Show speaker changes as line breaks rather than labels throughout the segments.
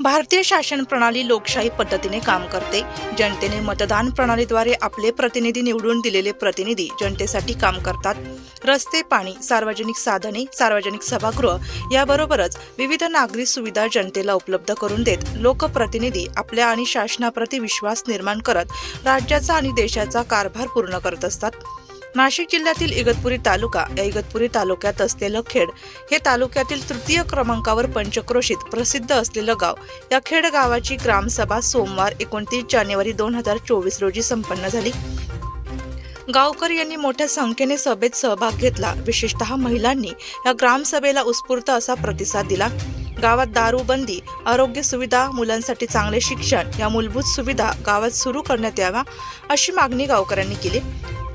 भारतीय शासन प्रणाली लोकशाही पद्धतीने काम करते. जनतेने मतदान प्रणालीद्वारे आपले प्रतिनिधी निवडून दिलेले प्रतिनिधी जनतेसाठी काम करतात. रस्ते पाणी सार्वजनिक साधने सार्वजनिक सभागृह याबरोबरच विविध नागरी सुविधा जनतेला उपलब्ध करून देत लोकप्रतिनिधी आपल्या आणि शासनाप्रती विश्वास निर्माण करत राज्याचा आणि देशाचा कारभार पूर्ण करत असतात. नाशिक जिल्ह्यातील इगतपुरी तालुका या इगतपुरी तालुक्यात असलेलं खेड हे तालुक्यातील तृतीय क्रमांकावर पंचक्रोशीत प्रसिद्ध असलेलं गाव. या खेड गावाची ग्रामसभा सोमवार एकोणतीस जानेवारी दोन हजार चोवीस रोजी संपन्न झाली. गावकर यांनी मोठ्या संख्येने सभेत सहभाग घेतला. विशेषतः महिलांनी या ग्रामसभेला उत्स्फूर्त असा प्रतिसाद दिला. गावात दारूबंदी आरोग्य सुविधा मुलांसाठी चांगले शिक्षण या मूलभूत सुविधा गावात सुरू करण्यात याव्या अशी मागणी गावकऱ्यांनी केली.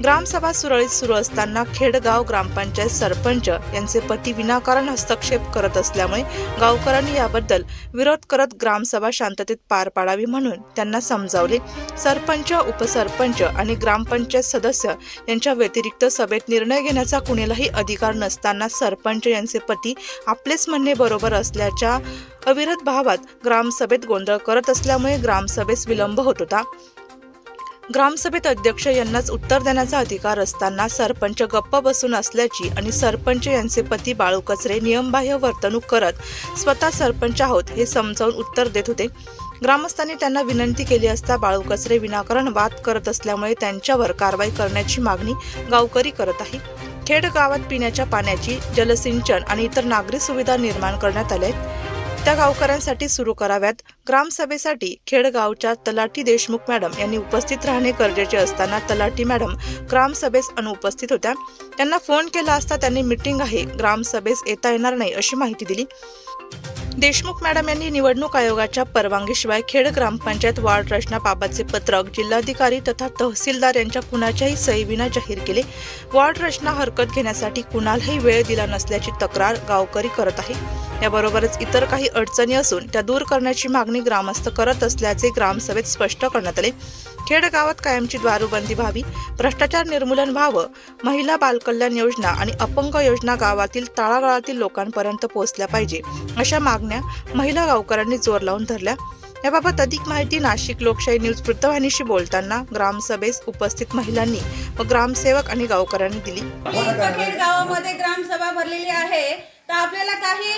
ग्रामसभा सुरळीत सुरू असताना खेडगाव ग्रामपंचायत सरपंच यांचे पती विनाकारण हस्तक्षेप करत असल्यामुळे गावकऱ्यांनी याबद्दल विरोध करत ग्रामसभा शांततेत पार पाडावी म्हणून त्यांना समजावले. सरपंच उपसरपंच आणि ग्रामपंचायत सदस्य यांच्या व्यतिरिक्त सभेत निर्णय घेण्याचा कुणालाही अधिकार नसताना सरपंच यांचे पती आपलेच म्हणणे बरोबर असल्याच्या अविरत भावात ग्रामसभेत गोंधळ करत असल्यामुळे ग्रामसभेस विलंब होत होता. ग्रामसभेत अध्यक्ष यांनाच उत्तर देण्याचा अधिकार असताना सरपंच गप्प बसून असल्याची आणि सरपंच यांचे पती बाळू कचरे नियमबाह्य वर्तणूक करत स्वतः सरपंच आहोत हे समजावून उत्तर देत होते. ग्रामस्थांनी त्यांना विनंती केली असता बाळू कचरे विनाकारण वाद करत असल्यामुळे त्यांच्यावर कारवाई करण्याची मागणी गावकरी करत आहे. खेड गावात पिण्याच्या पाण्याची जलसिंचन आणि इतर नागरी सुविधा निर्माण करण्यात आल्या आहेत. त्या गावकऱ्यांसाठी सुरू कराव्यात. ग्रामसभेसाठी खेडगावच्या तलाठी देशमुख मॅडम यांनी उपस्थित राहणे गरजेचे असताना तलाठी मॅडम ग्रामसभेस अनुपस्थित होत्या. त्यांना फोन केला असता त्यांनी मीटिंग आहे. ग्रामसभेस येता येणार नाही अशी माहिती दिली. देशमुख मॅडम यांनी निवडणूक आयोगाच्या परवानगीशिवाय खेड ग्रामपंचायत वार्ड रचनाबाबतचे पत्रक जिल्हाधिकारी तथा तहसीलदार यांच्या कुणाच्याही सहीविना जाहीर केले. वार्ड रचना हरकत घेण्यासाठी कुणालाही वेळ दिला नसल्याची तक्रार गावकरी करत आहे. याबरोबरच इतर काही अडचणी असून त्या दूर करण्याची मागणी ग्रामस्थ करत असल्याचे ग्रामसभेत स्पष्ट करण्यात आले. खेड गावात कायमची दारूबंदी व्हावी. भ्रष्टाचार निर्मूलन व्हावं. महिला बालकल्याण योजना आणि अपंग योजना गावातील तळागाळातील लोकांपर्यंत पोहोचल्या पाहिजे. अशा मागण्या महिला गावकऱ्यांनी जोर लावून धरल्या. याबाबत अधिक माहिती नाशिक लोकशाही न्यूज वृत्तवाहिनीशी बोलताना ग्रामसभेस उपस्थित महिलांनी व ग्रामसेवक आणि गावकऱ्यांनी दिली.
गावामध्ये ग्रामसभा भरलेली आहे. तर आपल्याला काही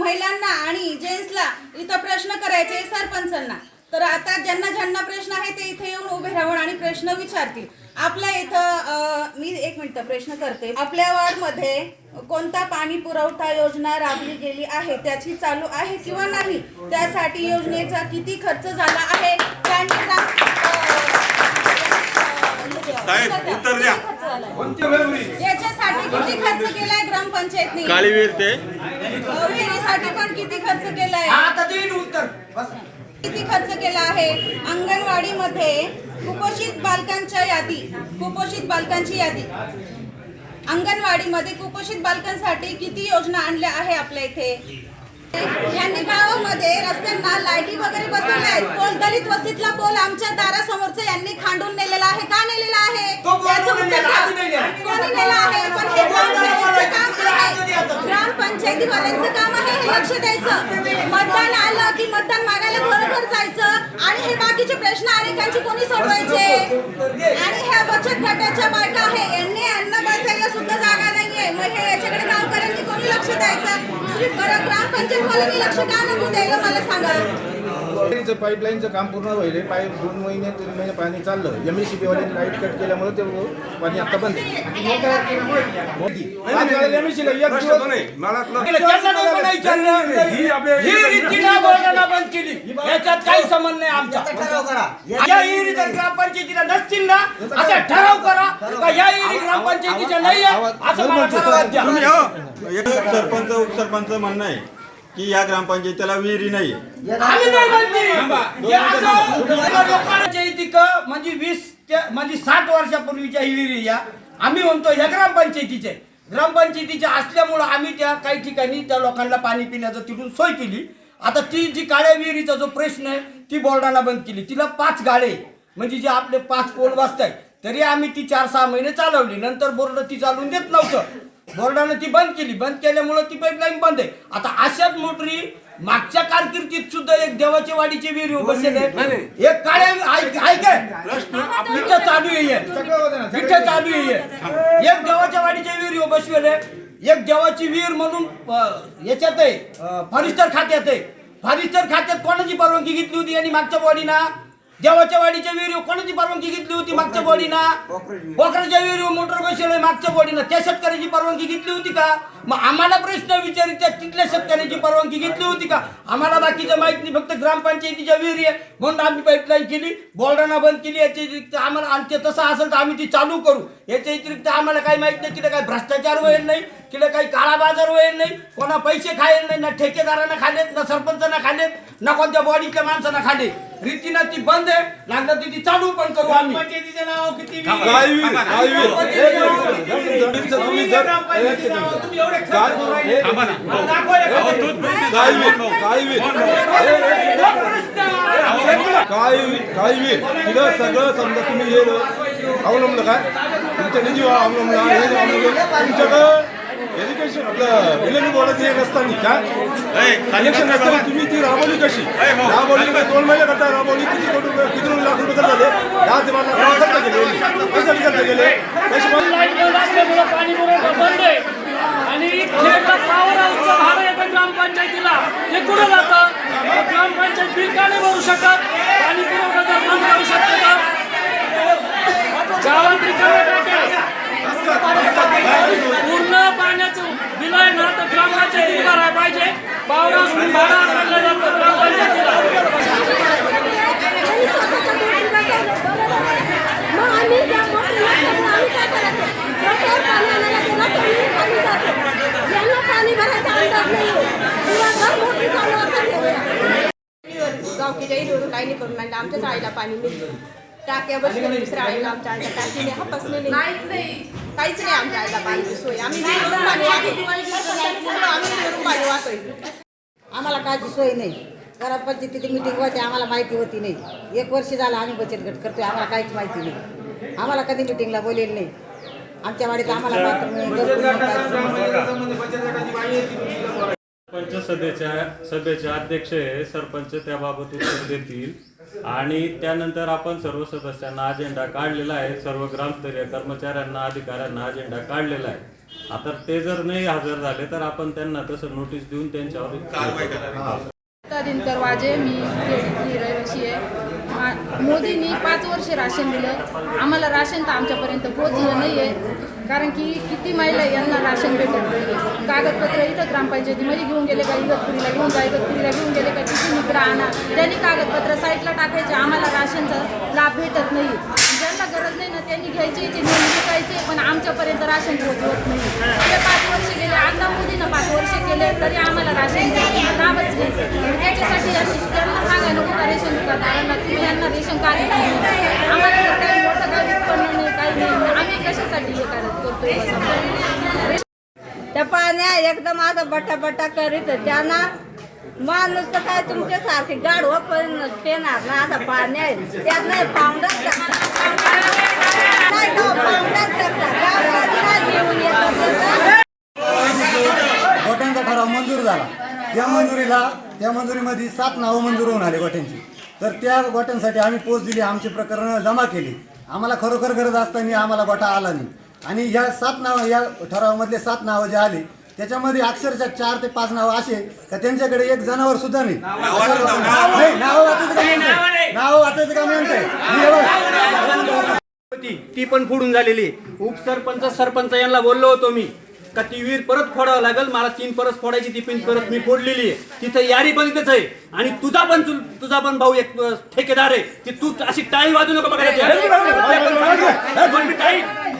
महिलांना आणि जेंट्सला इथं प्रश्न करायचे सरपंचांना. तर आता ज्यांना ज्यांना प्रश्न आहे ते इथे येऊन उभे राहून आणि प्रश्न विचारतील. आपल्या इथं मी एक मिनिट प्रश्न करते. आपल्या वार्डमध्ये कोणता पाणी पुरवठा योजना राबली गेली आहे? त्याची चालू आहे किंवा नाही? त्यासाठी योजनेचा किती खर्च झाला आहे? याच्यासाठी किती खर्च केलाय ग्रामपंचायतनी? विहिरीसाठी पण किती खर्च केलाय? किती खर्च केला आहे? अंगणवाडीमध्ये कुपोषित बालकांच्या यादी कुपोषित बालकांची यादी. अंगणवाडीमध्ये कुपोषित बालकांसाठी किती योजना आणल्या आहे आपल्या इथे? यांनी गावामध्ये रस्त्यांना लाईटी वगैरे बसवल्या आहेत. पोल दलित वस्तीतला पोल आमच्या दारासमोरचा यांनी खांडून नेलेला आहे. का नेलेला आहे?
तो कोणी
त्याचं उत्तर
नेला?
द्या.
आधी नाही नेला.
कोणी नेला आहे? पण हे ग्रामपंचायतीचं काम आहे ग्रामपंचायतीवाल्यांचं काम आहे हे लक्ष द्यायचं. मतदान आलं की मतदान आणि प्रश्न अनेकांची कोणी सोडवायचे? आणि ह्या बचत गटाच्या बायका आहे यांनी अन्न बसायला सुद्धा जागा नाहीये. मग हे याच्याकडे गावकऱ्यांनी कोणी लक्ष द्यायचं? ग्रामपंचायत बरं लक्ष का नको द्यायला मला सांगा.
पाईपलाईनचं पाईपलाईनचं काम पूर्ण होईल. पाईप दोन महिने तीन महिने पाणी चाललं. एम एस सी बीवाल्यांनी लाइट कट केल्यामुळे ते पाणी आता बंद
याच्यात काही संबंध नाही आमचा. या ग्रामपंचायतीला नसतील ना असा ठराव करा. का या हिरी ग्रामपंचायतीच्या नाही आहे, असं मला ठरावात द्या.
तुम्ही एक सरपंच उपसरपंच म्हणणं आहे. की या ग्रामपंचायतीला विहिरी नाही
आम्ही नाही म्हणते. हे असं लोकांच्या इतिकं म्हणजे वीस ते म्हणजे साठ वर्षापूर्वीच्या हिरी या. आम्ही म्हणतो या ग्रामपंचायतीचे. ग्रामपंचायतीच्या असल्यामुळं आम्ही त्या काही ठिकाणी त्या लोकांना पाणी पिण्याचं तिथून सोय केली. आता ती जी काळ्या विहिरीचा जो प्रश्न आहे ती बोर्डानं बंद केली. तिला पाच गाळे म्हणजे जे आपले पाच पोल वाजताय तरी आम्ही ती चार सहा महिने चालवली. नंतर बोर्ड ती चालवून देत नव्हतं. बोर्डानं ती बंद केली. बंद केल्यामुळं ती पाईपलाईन बंद आहे. आता अशाच मोटरी मागच्या कारकिर्दीत सुद्धा एक देवाच्या वाडीचे वीर बसले एक काळ्या ऐक ऐक इथं चालू आहे इथं चालू आहे एक देवाच्या वाडीचे वीर बसलेले एक देवाची वीर म्हणून याच्यात आहे फॉरेस्टर खात्यात आहे. फॉरेस्टर खात्यात कोणाची परवानगी घेतली होती? यांनी मागच्या बॉडीना देवाच्या वाडीच्या विहिरी कोणाची परवानगी घेतली होती मागच्या बॉडीना? पोखराच्या विहिरी मोटर बसवले मागच्या बॉडीना. त्या शेतकऱ्याची परवानगी घेतली होती का? मग आम्हाला प्रश्न विचारित त्या तिथल्या शेतकऱ्याची परवानगी घेतली होती का? आम्हाला बाकीचं माहीत नाही फक्त ग्रामपंचायतीच्या विहिरी आहे म्हणून आम्ही पाईपलाईन केली बोर्डाना बंद केली. याच्या व्यतिरिक्त आम्हाला आणि ते तसं असेल तर आम्ही ती चालू करू. याच्या व्यतिरिक्त आम्हाला काही माहीत नाही तिला काही भ्रष्टाचार होईल नाही तिला काही काळा बाजार होईल नाही कोणा पैसे खायला नाही ना ठेकेदारांना खालेत ना सरपंचांना खालेत ना कोणत्या बॉडीतल्या माणसांना खाले? रीतीनं ती बंद आहे लागलं तर ती चालू पण करू आम्ही.
पंचायतीचे नाव किती
काय वीर काय वीर. जमीनचं तुम्ही जर काय वीर. काय वीर काय वीर. काय वीर तिथं सगळं समजा तुम्ही हे अवलंबलं काय? तुमच्या निधी अवलंबला हे अवलंबलं. तुमच्याकडं एज्युकेशन आपलं इलेक्ट्रिक बोर्डाची एक इलेक्शन असताना तुम्ही ती राबवली कशी? राबवली का दोन महिने करता राबवली किती कोटी रुपये किती लाख रुपये खर्च झाले दहा ते बारा लाख खर्च केले केले
पाणी पुरवठा बंद आहे. आणि पॉवर हाऊसचं भाडं येतं ग्रामपंचायतीला. कुठं जातं? ग्रामपंचायत बिल का नाही भरू शकत? पाणी पुरवठा जर बंद करू शकते का? गावात रिकामे टाके पूर्ण पाण्याचं विलय आहे ना तर ग्रामपंचायतीने भरायला पाहिजे पॉवर हाऊस भाडं जातो
गावकीच्या लाईनी करून आणलं आमच्याच आईला पाणी मिळतं टाक्या बसल्या दुसऱ्या आईला आमच्या आईला टाकीने हापसले नाही. काहीच नाही. आमच्या आईला पाणी सोय. आम्ही पाणी आम्ही वाहतोय
आम्हाला काची सोय नाही. ग्रामपंचायतीची मिटिंग होते आम्हाला माहिती होती नाही. एक वर्ष झालं आम्ही बचत गट करतोय आम्हाला काहीच माहिती नाही. आम्हाला कधी मिटिंगला बोलेलं नाही. आमच्या वाडीत आम्हाला नाही, नाही, नाही.
सरपंच सभेच्या सभेचे अध्यक्ष आहे सरपंच त्याबाबत उत्तर देतील. आणि त्यानंतर आपण सर्व सदस्यांना अजेंडा काढलेला आहे. सर्व ग्रामस्तरीय कर्मचाऱ्यांना अधिकाऱ्यांना अजेंडा काढलेला आहे. आता ते जर नाही हजर झाले तर आपण त्यांना तसं नोटीस देऊन त्यांच्यावर कारवाई
दिनकर वाजे मी रहिवाशी आहे मोदींनी पाच वर्ष राशन दिलं. आम्हाला राशन तर आमच्यापर्यंत पोहोचलं नाही आहे कारण की किती महिला यांना राशन भेटत नाही कागदपत्र इथं ग्रामपंचायतीमध्ये घेऊन गेले का? इगतपुरीला घेऊन जा इगतपुरीला घेऊन गेले का? किती मित्र आणा. त्यांनी कागदपत्र साईडला टाकायचे. आम्हाला राशनचा लाभ भेटत नाही ज्यांना गरज नाही ना त्यांनी घ्यायचे ते नेहमी विकायचे पण आमच्यापर्यंत राशन पोहोचवत नाही ते पाच वर्ष गेले. आता मोदीनं पाच वर्ष केले तरी आम्हाला राशन लाभच नाही त्याच्यासाठी यांनी त्यांना सांगायला नको का रेशन दुकानदारांना तुम्ही यांना रेशन कार्ड नाही. आम्हाला जर काही मोठं काही उत्पन्न नाही काही नाही आम्ही कशासाठी हे करत करतोय बस?
त्या पाण्या एकदम आता बटा बटा करीत त्यांना माणूस तर काय तुमच्या सारखे गाढवं पण पेणार ना आता पाणी आहे. त्यात नाही पाऊंडच नाही
गोट्यांचा ठराव मंजूर झाला. त्या मंजुरीला त्या मंजुरीमध्ये सात नावं मंजूर होऊन आली गोट्यांची. तर त्या गोट्यांसाठी आम्ही पोच दिली आमची प्रकरणं जमा केली. आम्हाला खरोखर गरज असताना आम्हाला गोटा आला नाही. आणि ह्या सात नावं या ठरावामधले सात नावं जे आली त्याच्यामध्ये अक्षरशः चार ते पाच नावं असे का त्यांच्याकडे एक जनावर सुद्धा नाही नाही, नावं वाचायचं काम. नावं वाचायचं काम यांचं आहे मी हे बघ,
होती ती पण फोडून झालेली आहे. उपसरपंच सरपंच यांना बोललो होतो मी का ती विहीर परत फोडावं लागेल मला तीन परत फोडायची ती पिन परत मी फोडलेली आहे तिथे यारी पण इथेच आहे आणि तुझा पण तुझा पण भाऊ एक अ, ठेकेदार आहे की तू अशी टाळी वाजू नको बघायला